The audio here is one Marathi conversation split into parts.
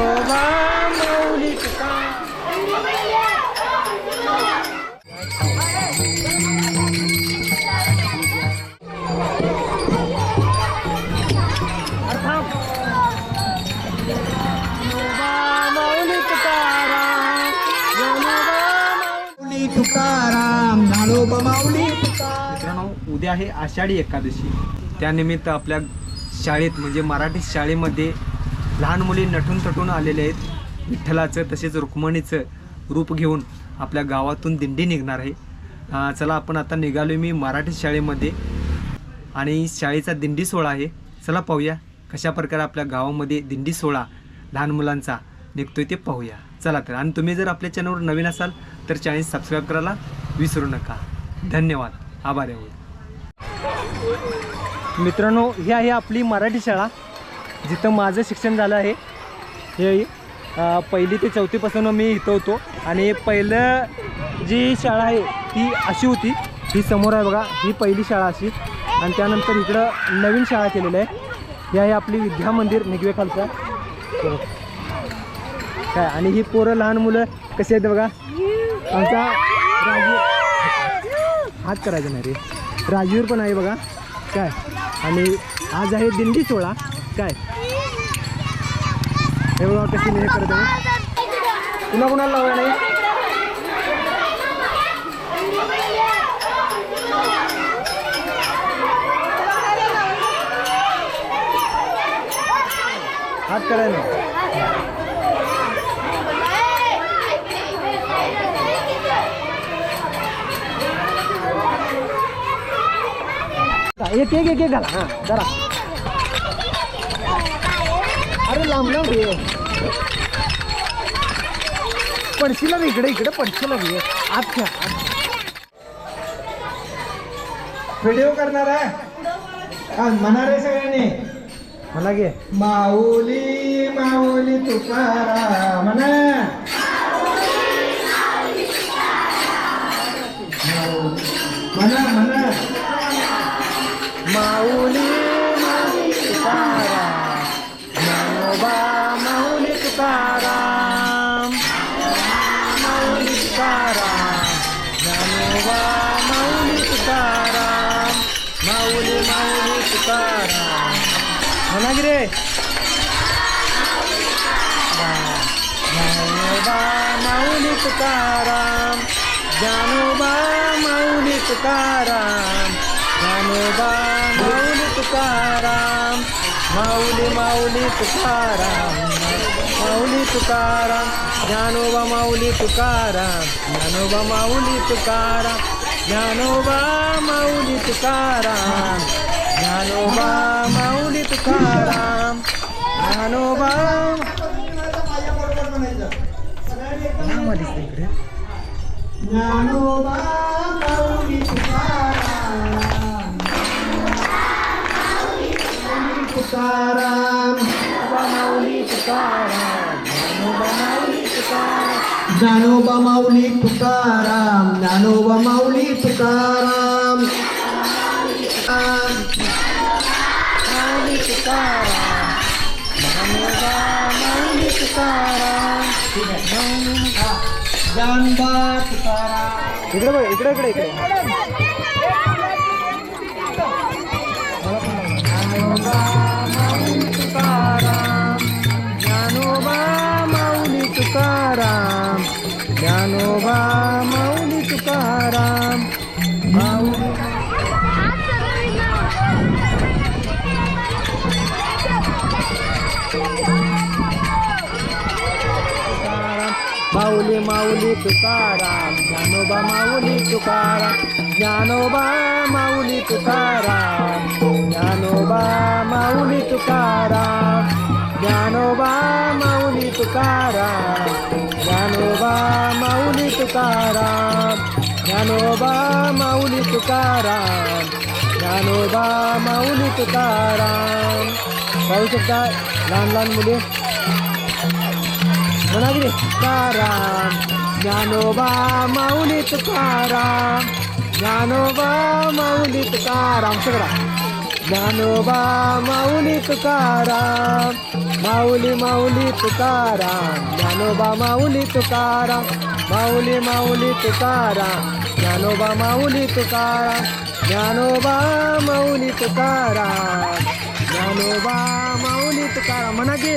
माऊली तुकाराम तुकाराम माऊली मित्रांनो उद्या आहे आषाढी एकादशी. त्यानिमित्त आपल्या शाळेत म्हणजे मराठी शाळेमध्ये लहान मुली नटून तटून आलेले आहेत. विठ्ठलाचं तसेच रुक्मिणीचं रूप घेऊन आपल्या गावातून दिंडी निघणार आहे. चला आपण आता निघालो मी मराठी शाळेमध्ये. आणि शाळेचा दिंडी सोहळा आहे. चला पाहूया कशा प्रकारे आपल्या गावामध्ये दिंडी सोहळा लहान मुलांचा निघतोय ते पाहूया. चला तर. आणि तुम्ही जर आपल्या चॅनलवर नवीन असाल तर चॅनल सबस्क्राईब करायला विसरू नका. धन्यवाद. आभार आहे मित्रांनो ही आहे आपली मराठी शाळा. जिथं माझं शिक्षण झालं आहे हे पहिली ते चौथीपासून मी इथं होतो. आणि पहिलं जी शाळा आहे ती अशी होती ही समोर आहे बघा ही पहिली शाळा अशी. आणि त्यानंतर इकडं नवीन शाळा केलेली आहे. ही आहे आपली विद्या मंदिर निगवे खालचा. काय आणि ही पोरं लहान मुलं कशी आहेत बघा? आमचा राजू हात करायचा नाही रे. राजवीर पण आहे बघा. काय आणि आज आहे दिंडी सोळा काय? हे बघा कशी हे करत आहे. पुन्हा कुणाला लावा नाही? हात करायला एक एक एक एक घाला. हां जरा अरे लांब लांब रे पडशीला रे इकडे इकडे पडशीला रे. आत घ्या व्हिडिओ करणार आहे. हा, म्हणणार आहे सगळ्यांनी. मला घे माऊली माऊली तुकाराम म्हणा. म्हणा म्हणा. माऊली माऊली तुकाराम जानोबा माऊली तुकाराम जानोबा माऊली तुकाराम माऊली माऊली तुकाराम माऊली तुकाराम जानोबा माऊली तुकाराम जानोबा माऊली तुकाराम जानोबा माऊली तुकाराम ज्ञानोबा माऊली तुकाराम ज्ञानोबा. ह्यामध्येच ते इकडे. ज्ञानोबा माऊली तुकाराम. माऊली तुकाराम माऊली तुकाराम ज्ञानोबा माऊली तुकाराम. ज्ञानोबा माऊली तुकाराम ज्ञानोबा माऊली तुकाराम. इकडे बघ इकडे इकडे इकडे. ज्ञानोबा माऊली तुकाराम. ज्ञानोबा माऊली तुकाराम ज्ञानोबा माऊली तुकाराम ज्ञानोबा माऊली तुकाराम ज्ञानोबा माऊली तुकाराम ज्ञानोबा माऊली तुकाराम ज्ञानोबा माऊली तुकाराम ज्ञानोबा माऊली तुकाराम ज्ञानोबा माऊली तुकाराम. पाहू शकता लहान लहान मुले? म्हणा की तुकाराम ज्ञानोबा माऊली तुकाराम ज्ञानोबा माऊली तुकाराम सगळा ज्ञानोबा माऊली तुकाराम माऊली माऊली तुकाराम ज्ञानोबा माऊली तुकाराम माऊली माऊली तुकाराम ज्ञानोबा माऊली तुकाराम ज्ञानोबा माऊली तुकाराम ज्ञानोबा माऊली तुकाराम म्हणा की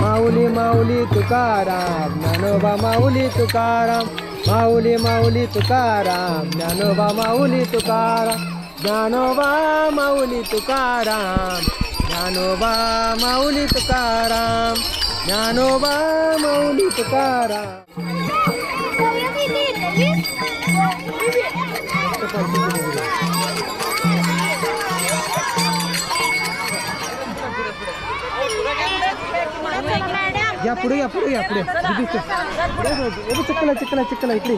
माऊली माऊली तुकाराम ज्ञानोबा माऊली तुकाराम. माऊली माऊली तुकाराम ज्ञानोबा माऊली तुकाराम. ज्ञानोबा माऊली तुकाराम ज्ञानोबा माऊली तुकाराम. ज्ञानोबा माऊली तुकाराम. या पुढे या पुढे या पुढे दिसतो चक्कला चक्कला चक्कला इकडे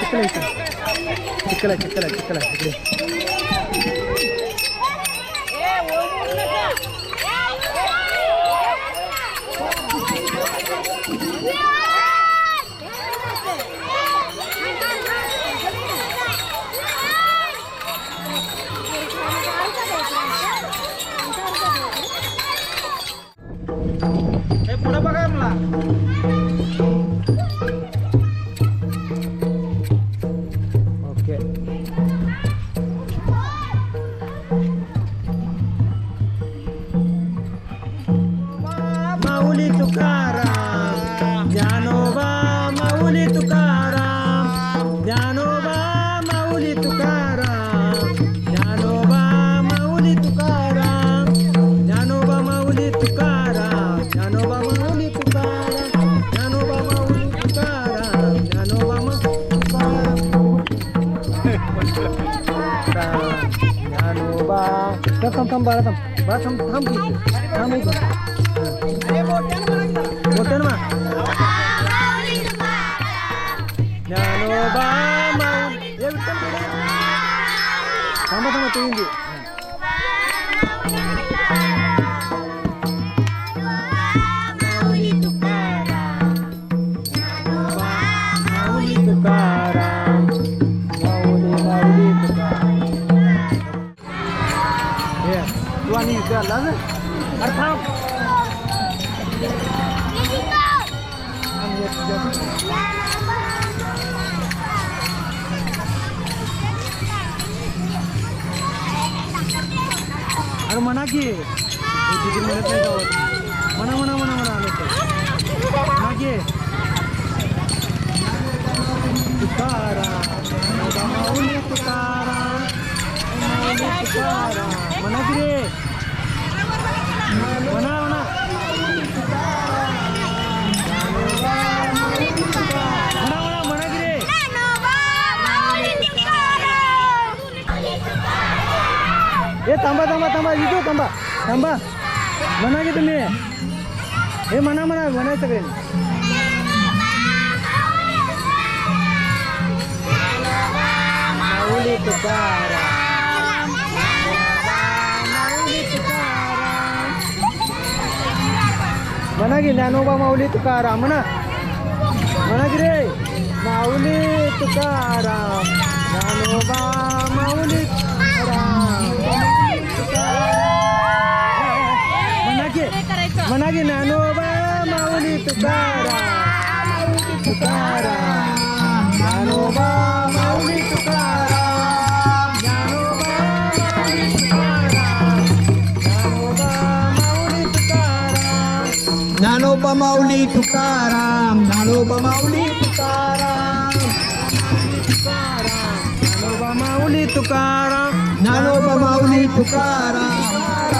चक्कला इकडे चक्कला चक्कला चक्कला इकडे Yeah! माऊली तुकाराम ज्ञानोबा माऊली तुकाराम ज्ञानोबा माऊली तुकाराम ज्ञानोबा ज्ञानोबा थांब थांब थांब बाळा थांब बाळा थांब थांब इथे. थांब इथे. मोठ्यानं मा ज्ञानोबा माऊली ये विठ्ठल पुढे. थांबा थांबा तू કરવાની છે અલ્લા ને? અર્થાવ અરે મના કે દીદી મને મના. ए थांबा थांबा थांबा इथं थांबा थांबा म्हणा की तुम्ही हे म्हणा म्हणा म्हणा सगळे माऊली तुकाराम माऊली तुकाराम म्हणा की ज्ञानोबा माऊली तुकाराम म्हणा म्हणा की रे माऊली तुकाराम ज्ञानोबा माऊली तुकाराम की म्हणा की ज्ञानोबा माऊली तुकाराम ज्ञानोबा माऊली तुकाराम. ज्ञानोबा माऊली तुकाराम. ज्ञानोबा माऊली तुकाराम. ज्ञानोबा माऊली तुकाराम. ज्ञानोबा माऊली तुकाराम. ज्ञानोबा माऊली तुकाराम. ज्ञानोबा माऊली तुकाराम.